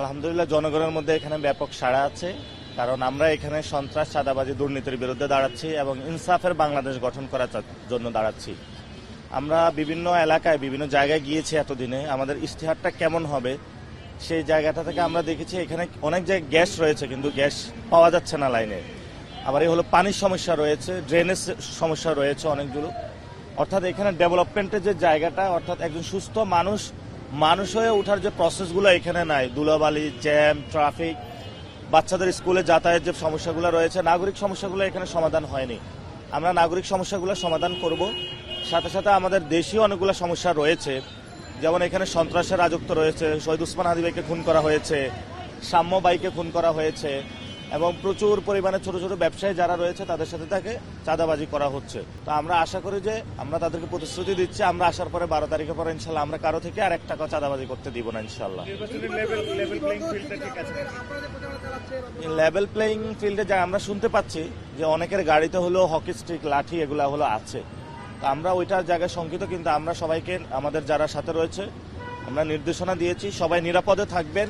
আলহামদুলিল্লাহ, জনগণের মধ্যে এখানে ব্যাপক সাড়া আছে, কারণ আমরা এখানে সন্ত্রাস, চাঁদাবাজি, দুর্নীতির বিরুদ্ধে দাঁড়াচ্ছি এবং ইনসাফের বাংলাদেশ গঠন করার জন্য দাঁড়াচ্ছি। আমরা বিভিন্ন এলাকায়, বিভিন্ন জায়গায় গিয়েছি এতদিনে, আমাদের ইশতেহারটা কেমন হবে সেই জায়গাটা থেকে আমরা দেখেছি এখানে অনেক জায়গায় গ্যাস রয়েছে, কিন্তু গ্যাস পাওয়া যাচ্ছে না লাইনে। আবার এই হলো পানির সমস্যা রয়েছে, ড্রেনেজ সমস্যা রয়েছে অনেকগুলো। অর্থাৎ এখানে ডেভেলপমেন্টের যে জায়গাটা, অর্থাৎ একজন সুস্থ মানুষ মানুষ হয়ে ওঠার যে প্রসেসগুলো এখানে নাই, ধুলাবালি জ্যাম ট্রাফিক বাচ্চাদের স্কুলে যাতায়াত যে সমস্যাগুলো রয়েছে, নাগরিক সমস্যাগুলো এখানে সমাধান হয়নি। আমরা নাগরিক সমস্যাগুলো সমাধান করব। সাথে সাথে আমাদের দেশীয় অনেকগুলো সমস্যা রয়েছে। যেমন এখানে সন্ত্রাসের রাজত্ব রয়েছে, শহীদ উসমান হাদিবাইকে খুন করা হয়েছে, সাম্য বাইকে খুন করা হয়েছে। এবং প্রচুর পরিমাণে ছোট ছোট ব্যবসায়ী যারা রয়েছে তাদের সাথে তাকে চাঁদাবাজি করা হচ্ছে। তো আমরা আশা করি যে আমরা তাদেরকে প্রতিশ্রুতি দিচ্ছি আমরা আসার পরে বারো তারিখে পরে ইনশাল্লাহ আমরা কারও থেকে আর এক টাকা চাঁদাবাজি করতে দিব না ইনশাল্লাহ। লেভেল প্লেইং ফিল্ডে যা আমরা শুনতে পাচ্ছি যে অনেকের গাড়িতে হলো হকি স্টিক লাঠি এগুলো হলো আছে। তো আমরা ওইটার জায়গায় শঙ্কিত কিন্তু আমরা সবাইকে আমাদের যারা সাথে রয়েছে আমরা নির্দেশনা দিয়েছি সবাই নিরাপদে থাকবেন।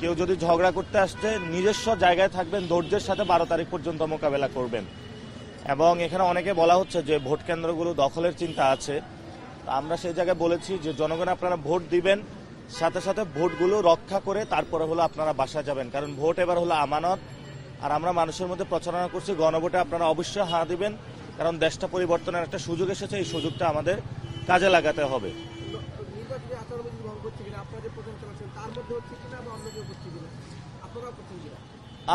কেউ যদি ঝগড়া করতে আসছে, নিজস্ব জায়গায় থাকবেন, ধৈর্যের সাথে বারো তারিখ পর্যন্ত মোকাবেলা করবেন। এবং এখানে অনেকে বলা হচ্ছে যে ভোট কেন্দ্রগুলো দখলের চিন্তা আছে। আমরা সেই জায়গায় বলেছি যে জনগণ আপনারা ভোট দিবেন, সাথে সাথে ভোটগুলো রক্ষা করে তারপরে হলো আপনারা বাসা যাবেন। কারণ ভোট এবার হলো আমানত। আর আমরা মানুষের মধ্যে প্রচারণা করছি, গণভোটে আপনারা অবশ্যই হাঁ দিবেন। কারণ দেশটা পরিবর্তনের একটা সুযোগ এসেছে, এই সুযোগটা আমাদের কাজে লাগাতে হবে।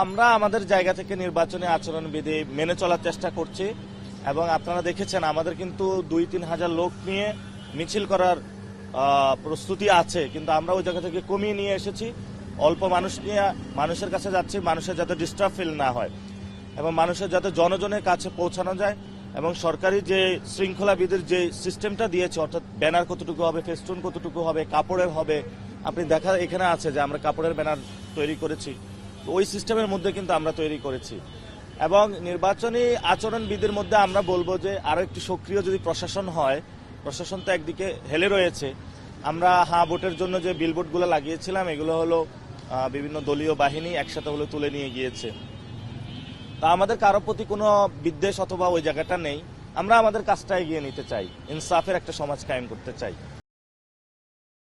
আমরা আমাদের জায়গা থেকে নির্বাচনী আচরণবিধি মেনে চলার চেষ্টা করছি এবং আপনারা দেখেছেন আমাদের কিন্তু দুই তিন হাজার লোক নিয়ে মিছিল করার প্রস্তুতি আছে, কিন্তু আমরা ওই জায়গা থেকে কমিয়ে নিয়ে এসেছি। অল্প মানুষ নিয়ে, মানুষের কাছে যাচ্ছি, মানুষের যাতে ডিস্টার্ব ফিল না হয় এবং মানুষের যাতে জনজনের কাছে পৌঁছানো যায়। এবং সরকারি যে শৃঙ্খলা বিধির যে সিস্টেমটা দিয়েছে, অর্থাৎ ব্যানার কতটুকু হবে, ফেস্টুন কতটুকু হবে, কাপড়ের হবে, আপনি দেখা এখানে আছে যে আমরা কাপড়ের ব্যানার তৈরি করেছি। ওই সিস্টেমের মধ্যে কিন্তু আমরা তৈরি করেছি। এবং নির্বাচনী আচরণবিধির মধ্যে আমরা বলব যে আরও একটি সক্রিয় যদি প্রশাসন হয়, প্রশাসন তো একদিকে হেলে রয়েছে। আমরা হ্যাঁ ভোটের জন্য যে বিলবোর্ডগুলো লাগিয়েছিলাম, এগুলো হলো বিভিন্ন দলীয় বাহিনী একসাথে হলো তুলে নিয়ে গিয়েছে। তা আমাদের কারও প্রতি কোনো বিদ্বেষ অথবা ওই জায়গাটা নেই। আমরা আমাদের কাজটা এগিয়ে নিতে চাই। ইনসাফের একটা সমাজ কায়েম করতে চাই।